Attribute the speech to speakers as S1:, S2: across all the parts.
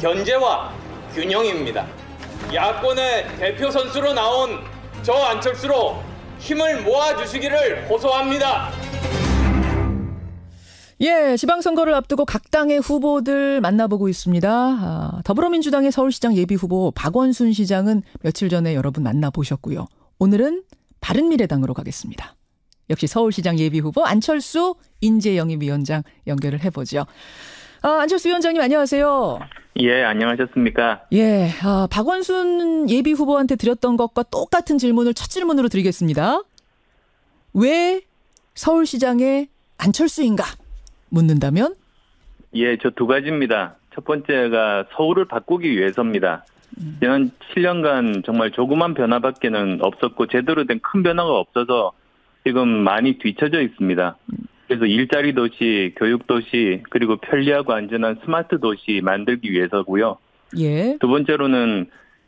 S1: 견제와 균형입니다. 야권의 대표 선수로 나온 저 안철수로 힘을 모아주시기를 호소합니다.
S2: 예, 지방선거를 앞두고 각 당의 후보들 만나보고 있습니다. 아, 더불어민주당의 서울시장 예비 후보 박원순 시장은 며칠 전에 여러분 만나보셨고요. 오늘은 바른미래당으로 가겠습니다. 역시 서울시장 예비 후보 안철수 인재영입위원장 연결을 해보죠. 아, 안철수 위원장님 안녕하세요.
S3: 예, 안녕하셨습니까?
S2: 예, 아, 박원순 예비 후보한테 드렸던 것과 똑같은 질문을 첫 질문으로 드리겠습니다. 왜 서울시장의 안철수인가? 묻는다면?
S3: 예, 저 두 가지입니다. 첫 번째가 서울을 바꾸기 위해서입니다. 지난 7년간 정말 조그만 변화밖에는 없었고 제대로 된 큰 변화가 없어서 지금 많이 뒤처져 있습니다. 그래서 일자리 도시, 교육 도시, 그리고 편리하고 안전한 스마트 도시 만들기 위해서고요.
S2: 예.
S3: 두 번째로는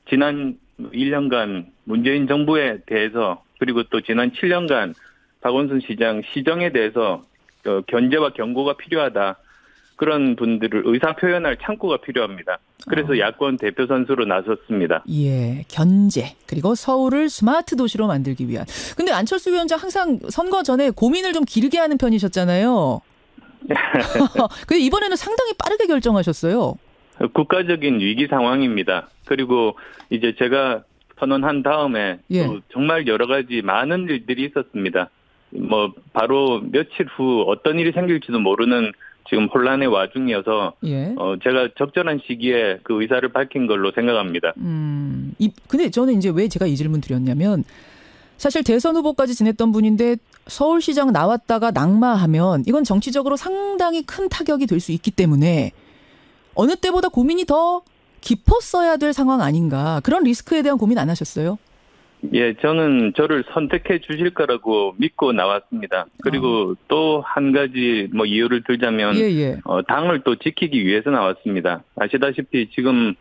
S3: 지난 1년간 문재인 정부에 대해서 그리고 또 지난 7년간 박원순 시장 시정에 대해서 어, 견제와 경고가 필요하다. 그런 분들을 의사 표현할 창구가 필요합니다. 그래서
S2: 어.
S3: 야권 대표 선수로 나섰습니다.
S2: 예, 견제 그리고 서울을 스마트 도시로 만들기 위한. 근데 안철수 위원장 항상 선거 전에 고민을 좀 길게 하는 편이셨잖아요. 근데 이번에는 상당히 빠르게 결정하셨어요.
S3: 국가적인 위기 상황입니다. 그리고 이제 제가 선언한 다음에
S2: 예.
S3: 또 정말 여러 가지 많은 일들이 있었습니다. 뭐 바로 며칠 후 어떤 일이 생길지도 모르는 지금 혼란의 와중이어서
S2: 예.
S3: 어 제가 적절한 시기에 그 의사를 밝힌 걸로 생각합니다.
S2: 음, 이, 근데 저는 이제 왜 제가 이 질문 드렸냐면 사실 대선 후보까지 지냈던 분인데 서울시장 나왔다가 낙마하면 이건 정치적으로 상당히 큰 타격이 될 수 있기 때문에 어느 때보다 고민이 더 깊었어야 될 상황 아닌가 그런 리스크에 대한 고민 안 하셨어요?
S3: 예, 저는 저를 선택해 주실 거라고 믿고 나왔습니다. 그리고 또한 가지 뭐 이유를 들자면
S2: 예, 예.
S3: 어, 당을 또 지키기 위해서 나왔습니다. 아시다시피 지금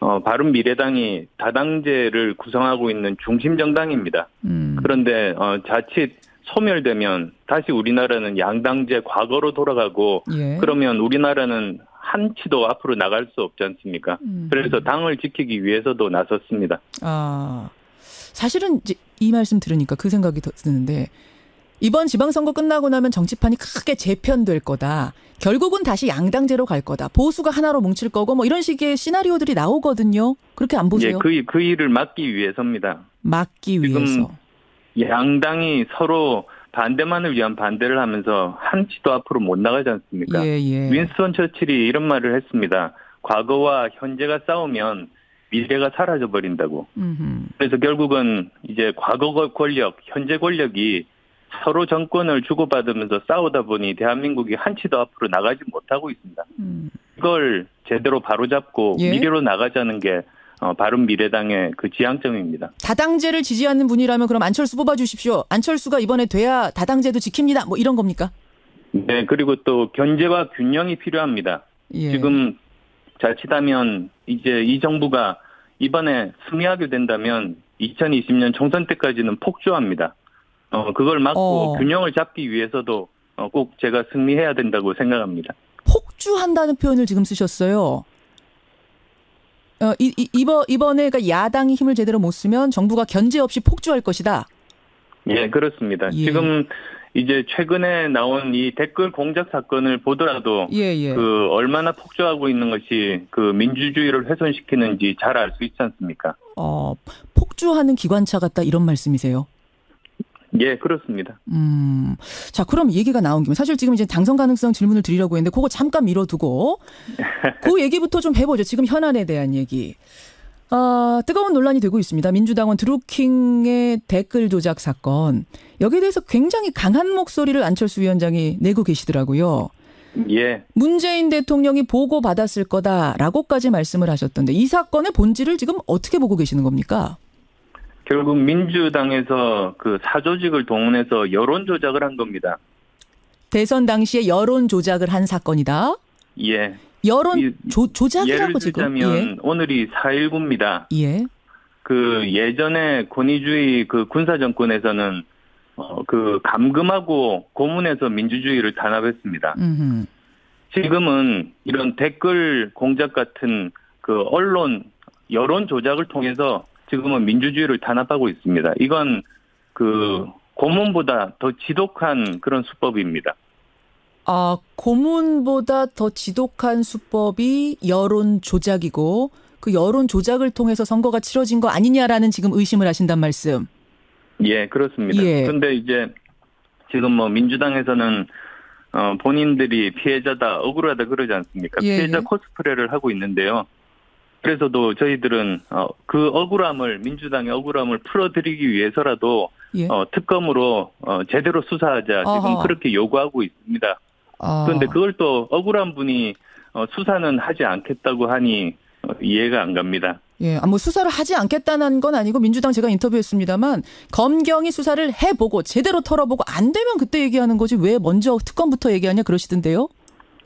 S3: 어, 바른 미래당이 다당제를 구성하고 있는 중심 정당입니다.
S2: 음.
S3: 그런데 어, 자칫 소멸되면 다시 우리나라는 양당제 과거로 돌아가고
S2: 예.
S3: 그러면 우리나라는 한치도 앞으로 나갈 수 없지 않습니까?
S2: 음.
S3: 그래서 당을 지키기 위해서도 나섰습니다.
S2: 아, 사실은 이제 이 말씀 들으니까 그 생각이 더 드는데 이번 지방선거 끝나고 나면 정치판이 크게 재편될 거다. 결국은 다시 양당제로 갈 거다. 보수가 하나로 뭉칠 거고 뭐 이런 식의 시나리오들이 나오거든요. 그렇게 안 보세요?
S3: 예, 그, 그 일을 막기 위해서입니다.
S2: 막기 위해서.
S3: 양당이 서로 반대만을 위한 반대를 하면서 한 치도 앞으로 못 나가지 않습니까?
S2: 예, 예.
S3: 윈스턴 처칠이 이런 말을 했습니다. 과거와 현재가 싸우면 미래가 사라져 버린다고. 그래서 결국은 이제 과거 권력, 현재 권력이 서로 정권을 주고받으면서 싸우다 보니 대한민국이 한치도 앞으로 나가지 못하고 있습니다.
S2: 음.
S3: 이걸 제대로 바로잡고
S2: 예.
S3: 미래로 나가자는 게 어, 바른 미래당의 그 지향점입니다.
S2: 다당제를 지지하는 분이라면 그럼 안철수 뽑아주십시오. 안철수가 이번에 돼야 다당제도 지킵니다. 뭐 이런 겁니까?
S3: 네, 그리고 또 견제와 균형이 필요합니다.
S2: 예.
S3: 지금 자칫하면 이제 이 정부가 이번에 승리하게 된다면 2020년 총선 때까지는 폭주합니다. 어, 그걸 막고
S2: 어.
S3: 균형을 잡기 위해서도 어, 꼭 제가 승리해야 된다고 생각합니다.
S2: 폭주한다는 표현을 지금 쓰셨어요. 어, 이, 이, 이번, 이번에 그러니까 야당이 힘을 제대로 못 쓰면 정부가 견제 없이 폭주할 것이다.
S3: 예, 그렇습니다.
S2: 예.
S3: 지금 이제 최근에 나온 이 댓글 공작 사건을 보더라도
S2: 예, 예.
S3: 그 얼마나 폭주하고 있는 것이 그 민주주의를 훼손시키는지 잘 알 수 있지 않습니까?
S2: 어, 폭주하는 기관차 같다 이런 말씀이세요?
S3: 예, 그렇습니다.
S2: 음. 자, 그럼 얘기가 나온 김에 사실 지금 이제 당선 가능성 질문을 드리려고 했는데 그거 잠깐 미뤄두고 그 얘기부터 좀 해보죠. 지금 현안에 대한 얘기. 아, 뜨거운 논란이 되고 있습니다. 민주당원 드루킹의 댓글 조작 사건. 여기에 대해서 굉장히 강한 목소리를 안철수 위원장이 내고 계시더라고요.
S3: 예,
S2: 문재인 대통령이 보고 받았을 거다라고까지 말씀을 하셨던데 이 사건의 본질을 지금 어떻게 보고 계시는 겁니까?
S3: 결국 민주당에서 그 사조직을 동원해서 여론 조작을 한 겁니다.
S2: 대선 당시에 여론 조작을 한 사건이다.
S3: 예.
S2: 여론
S3: 이-
S2: 조, 조작이라고
S3: 예를
S2: 지금
S3: 들자면 오늘이 4.19입니다.
S2: 예. 예.
S3: 그 예전에 권위주의 그 군사 정권에서는 어, 그 감금하고 고문해서 민주주의를 단합했습니다.
S2: 음흠.
S3: 지금은 이런 댓글 공작 같은 그 언론 여론 조작을 통해서 지금은 민주주의를 탄압하고 있습니다. 이건 그 고문보다 더 지독한 그런 수법입니다.
S2: 아, 고문보다 더 지독한 수법이 여론 조작이고 그 여론 조작을 통해서 선거가 치러진 거 아니냐라는 지금 의심을 하신단 말씀.
S3: 예, 그렇습니다.
S2: 예.
S3: 근데 이제 지금 뭐 민주당에서는 어 본인들이 피해자다, 억울하다 그러지 않습니까?
S2: 예,
S3: 피해자
S2: 예.
S3: 코스프레를 하고 있는데요. 그래서도 저희들은 어, 그 억울함을 민주당의 억울함을 풀어드리기 위해서라도
S2: 예.
S3: 어, 특검으로 어, 제대로 수사하자 지금
S2: 어허.
S3: 그렇게 요구하고 있습니다.
S2: 아,
S3: 그런데 그걸 또 억울한 분이 어, 수사는 하지 않겠다고 하니 어, 이해가 안 갑니다.
S2: 예, 아, 뭐 수사를 하지 않겠다는 건 아니고 민주당 제가 인터뷰했습니다만 검경이 수사를 해보고 제대로 털어보고 안 되면 그때 얘기하는 거지 왜 먼저 특검부터 얘기하냐 그러시던데요.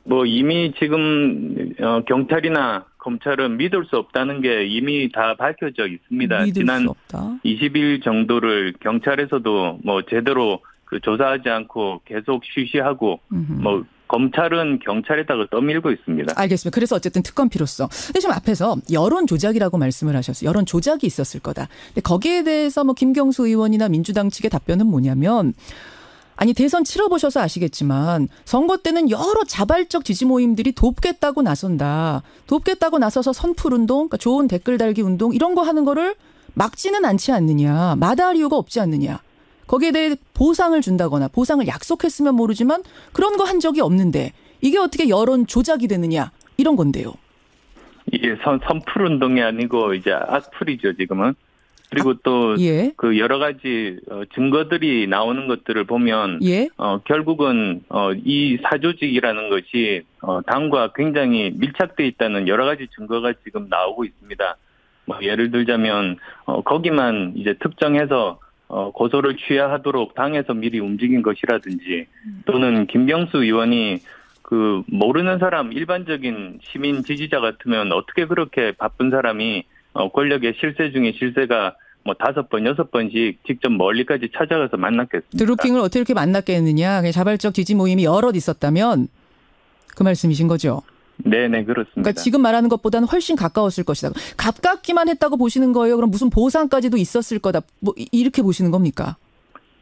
S3: 뭐 이미 지금 어, 경찰이나 검찰은 믿을 수 없다는 게 이미 다 밝혀져 있습니다.
S2: 믿을
S3: 지난
S2: 수 없다.
S3: 20일 정도를 경찰에서도 뭐 제대로 그 조사하지 않고 계속 쉬쉬하고
S2: 음흠.
S3: 뭐 검찰은 경찰에다가 떠밀고 있습니다.
S2: 알겠습니다. 그래서 어쨌든 특검 필요성. 근데 지금 앞에서 여론 조작이라고 말씀을 하셨어요. 여론 조작이 있었을 거다. 근데 거기에 대해서 뭐 김경수 의원이나 민주당 측의 답변은 뭐냐면 아니 대선 치러보셔서 아시겠지만 선거 때는 여러 자발적 지지 모임들이 돕겠다고 나선다. 돕겠다고 나서서 선풀 운동, 그러니까 좋은 댓글 달기 운동 이런 거 하는 거를 막지는 않지 않느냐. 마다할 이유가 없지 않느냐. 거기에 대해 보상을 준다거나 보상을 약속했으면 모르지만 그런 거 한 적이 없는데 이게 어떻게 여론 조작이 되느냐 이런 건데요.
S3: 이게 선, 선풀 운동이 아니고 이제 악플이죠 지금은. 그리고 또
S2: 예.
S3: 그 여러 가지 어, 증거들이 나오는 것들을 보면
S2: 예.
S3: 어, 결국은 어, 이 사조직이라는 것이 어, 당과 굉장히 밀착돼 있다는 여러 가지 증거가 지금 나오고 있습니다. 뭐 예를 들자면 어, 거기만 이제 특정해서 어, 고소를 취하하도록 당에서 미리 움직인 것이라든지 또는 김경수 의원이 그 모르는 사람 일반적인 시민 지지자 같으면 어떻게 그렇게 바쁜 사람이 어, 권력의 실세 중에 실세가 뭐 다섯 번 여섯 번씩 직접 멀리까지 찾아가서 만났겠습니까?
S2: 드루킹을 어떻게 이렇게 만났겠느냐. 자발적 지지 모임이 여럿 있었다면 그 말씀이신 거죠.
S3: 네네 그렇습니다.
S2: 그러니까 지금 말하는 것보다는 훨씬 가까웠을 것이다. 가깝기만 했다고 보시는 거예요. 그럼 무슨 보상까지도 있었을 거다. 뭐 이- 이렇게 보시는 겁니까?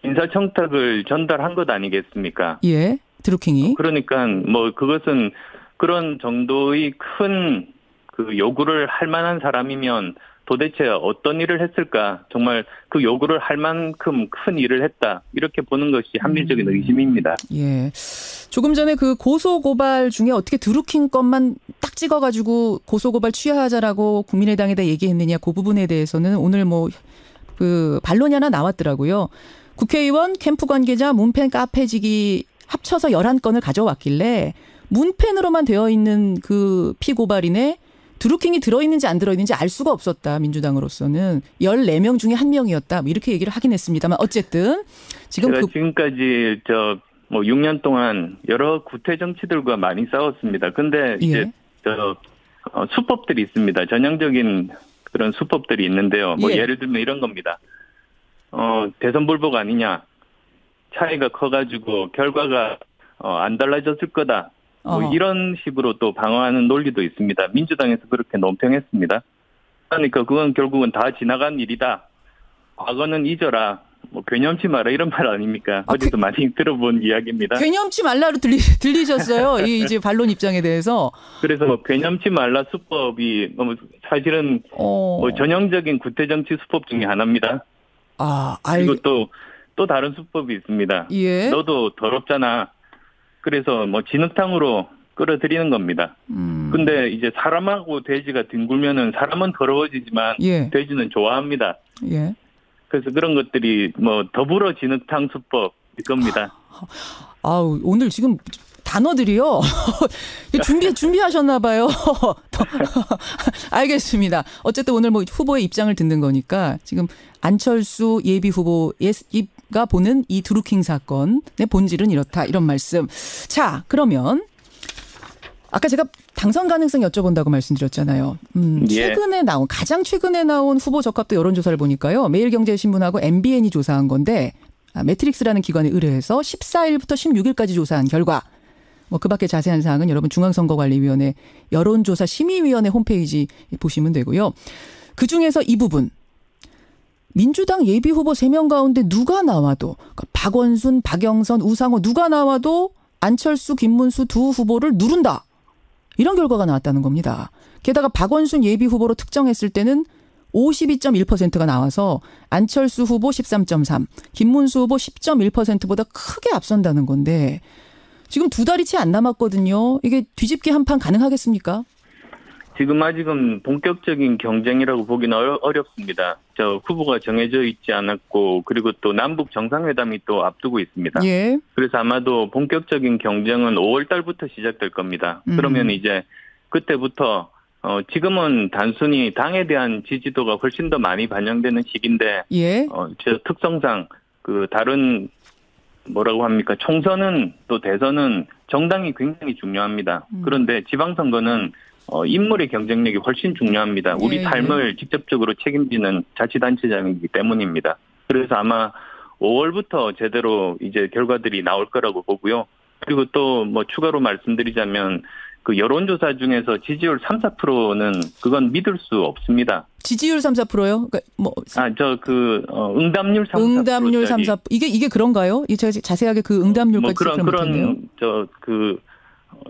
S3: 인사청탁을 전달한 것 아니겠습니까?
S2: 예. 드루킹이.
S3: 그러니까 뭐 그것은 그런 정도의 큰 그 요구를 할 만한 사람이면 도대체 어떤 일을 했을까? 정말 그 요구를 할 만큼 큰 일을 했다. 이렇게 보는 것이 합리적인
S2: 음.
S3: 의심입니다.
S2: 예. 조금 전에 그 고소 고발 중에 어떻게 드루킹 것만 딱 찍어가지고 고소 고발 취하하자라고 국민의당에다 얘기했느냐 그 부분에 대해서는 오늘 뭐 그 반론이 하나 나왔더라고요. 국회의원 캠프 관계자 문펜 카페지기 합쳐서 11건을 가져왔길래 문펜으로만 되어 있는 그 피고발인에 드루킹이 들어있는지 안 들어있는지 알 수가 없었다. 민주당으로서는 14명 중에 한 명이었다. 뭐 이렇게 얘기를 하긴 했습니다만 어쨌든 지금 그
S3: 지금까지 저 뭐 6년 동안 여러 구태 정치들과 많이 싸웠습니다. 근데 이제
S2: 예.
S3: 저 어, 수법들이 있습니다. 전형적인 그런 수법들이 있는데요. 뭐
S2: 예.
S3: 예. 를 들면 이런 겁니다. 어, 대선 불복 아니냐. 차이가 커 가지고 결과가 어, 안 달라졌을 거다. 뭐
S2: 어.
S3: 이런 식으로 또 방어하는 논리도 있습니다. 민주당에서 그렇게 논평했습니다. 그러니까 그건 결국은 다 지나간 일이다. 과거는 잊어라. 뭐 괴념치 마라 이런 말 아닙니까?
S2: 아,
S3: 어디서 많이 들어본 이야기입니다.
S2: 괴념치 말라로 들리, 들리셨어요. 이 이제 반론 입장에 대해서.
S3: 그래서 뭐 괴념치 말라 수법이 너무 사실은
S2: 어.
S3: 뭐 전형적인 구태 정치 수법 중에 하나입니다.
S2: 아, 알,
S3: 그리고 또또 다른 수법이 있습니다.
S2: 예.
S3: 너도 더럽잖아. 그래서 뭐 진흙탕으로 끌어들이는 겁니다.
S2: 음.
S3: 근데 이제 사람하고 돼지가 뒹굴면은 사람은 더러워지지만
S2: 예.
S3: 돼지는 좋아합니다.
S2: 예.
S3: 그래서 그런 것들이 뭐 더불어 진흙탕 수법 이겁니다.
S2: 아우, 오늘 지금 단어들이요. 준비, 준비하셨나 봐요. 알겠습니다. 어쨌든 오늘 뭐 후보의 입장을 듣는 거니까 지금 안철수 예비 후보 가 보는 이 드루킹 사건의 본질은 이렇다. 이런 말씀. 자, 그러면 아까 제가 당선 가능성 여쭤본다고 말씀드렸잖아요. 음,
S3: 예.
S2: 최근에 나온 가장 최근에 나온 후보 적합도 여론조사를 보니까요. 매일경제신문하고 MBN이 조사한 건데 아, 매트릭스라는 기관에 의뢰해서 14일부터 16일까지 조사한 결과 뭐 그밖에 자세한 사항은 여러분 중앙선거관리위원회 여론조사 심의위원회 홈페이지 보시면 되고요. 그 중에서 이 부분 민주당 예비 후보 3명 가운데 누가 나와도 그러니까 박원순, 박영선, 우상호 누가 나와도 안철수, 김문수 두 후보를 누른다. 이런 결과가 나왔다는 겁니다. 게다가 박원순 예비 후보로 특정했을 때는 52.1%가 나와서 안철수 후보 13.3, 김문수 후보 10.1%보다 크게 앞선다는 건데 지금 두 달이 채 안 남았거든요. 이게 뒤집기 한 판 가능하겠습니까?
S3: 지금 아직은 본격적인 경쟁이라고 보기는 어렵습니다. 저 후보가 정해져 있지 않았고 그리고 또 남북 정상회담이 또 앞두고 있습니다.
S2: 예.
S3: 그래서 아마도 본격적인 경쟁은 5월 달부터 시작될 겁니다.
S2: 음.
S3: 그러면 이제 그때부터 어 지금은 단순히 당에 대한 지지도가 훨씬 더 많이 반영되는 시기인데
S2: 예.
S3: 어저 특성상 그 다른 뭐라고 합니까 총선은 또 대선은 정당이 굉장히 중요합니다.
S2: 음.
S3: 그런데 지방선거는 어 인물의 경쟁력이 훨씬 중요합니다. 우리
S2: 예,
S3: 삶을 직접적으로 책임지는 자치단체장이기 때문입니다. 그래서 아마 5월부터 제대로 이제 결과들이 나올 거라고 보고요. 그리고 또 뭐 추가로 말씀드리자면 그 여론조사 중에서 지지율 3, 4%는 그건 믿을 수 없습니다.
S2: 지지율 3, 4%요? 그러니까 뭐
S3: 아, 저그 어, 응답률 3, 4%.
S2: 응답률 3, 4 이게 이게 그런가요? 이 제가 자세하게 그 응답률까지
S3: 뭐 그런. 그런 저 그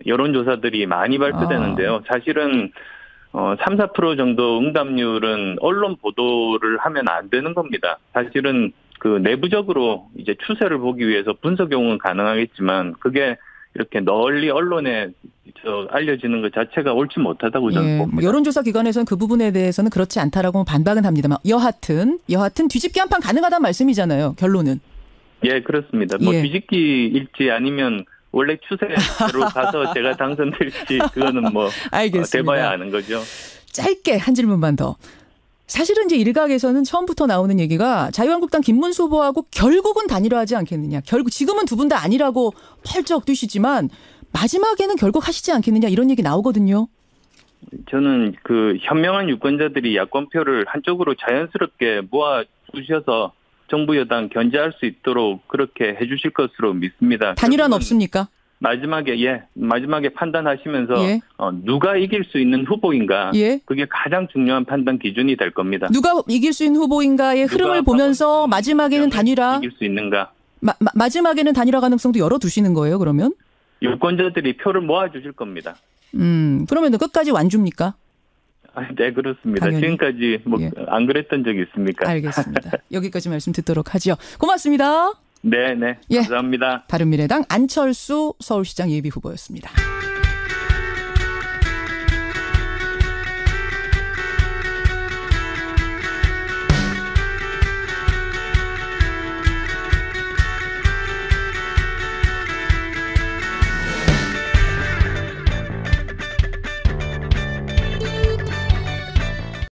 S3: 여론조사들이 많이 발표되는데요.
S2: 아.
S3: 사실은 어, 3, 4% 정도 응답률은 언론 보도를 하면 안 되는 겁니다. 사실은 그 내부적으로 이제 추세를 보기 위해서 분석 용은 가능하겠지만 그게 이렇게 널리 언론에 저 알려지는 것 자체가 옳지 못하다고 저는
S2: 예,
S3: 봅니다.
S2: 뭐 여론조사 기관에서는 그 부분에 대해서는 그렇지 않다라고 반박은 합니다만 여하튼 여하튼 뒤집기 한 판 가능하다는 말씀이잖아요. 결론은.
S3: 예, 그렇습니다. 뭐
S2: 예.
S3: 뒤집기일지 아니면 원래 추세로 가서 제가 당선될지 그거는 뭐 어,
S2: 알겠습니다.
S3: 돼봐야 아는 거죠.
S2: 짧게 한 질문만 더. 사실은 이제 일각에서는 처음부터 나오는 얘기가 자유한국당 김문수 후보하고 결국은 단일화하지 않겠느냐. 결국 지금은 두 분 다 아니라고 펄쩍 뛰시지만 마지막에는 결국 하시지 않겠느냐 이런 얘기 나오거든요.
S3: 저는 그 현명한 유권자들이 야권표를 한쪽으로 자연스럽게 모아 주셔서 정부 여당 견제할 수 있도록 그렇게 해주실 것으로 믿습니다.
S2: 단일화는 없습니까?
S3: 마지막에 예 마지막에 판단하시면서
S2: 예.
S3: 어, 누가 이길 수 있는 후보인가
S2: 예.
S3: 그게 가장 중요한 판단 기준이 될 겁니다.
S2: 누가 이길 수 있는 후보인가의 흐름을 보면서 마지막에는 단일화
S3: 이길 수 있는가
S2: 마, 마- 마지막에는 단일화 가능성도 열어두시는 거예요. 그러면?
S3: 유권자들이 표를 모아 주실 겁니다.
S2: 음 그러면 끝까지 완주입니까?
S3: 아, 네 그렇습니다.
S2: 당연히.
S3: 지금까지 뭐
S2: 예.
S3: 안 그랬던 적이 있습니까?
S2: 알겠습니다. 여기까지 말씀 듣도록 하죠. 고맙습니다.
S3: 네, 네.
S2: 예.
S3: 감사합니다.
S2: 바른미래당 안철수 서울시장 예비 후보였습니다.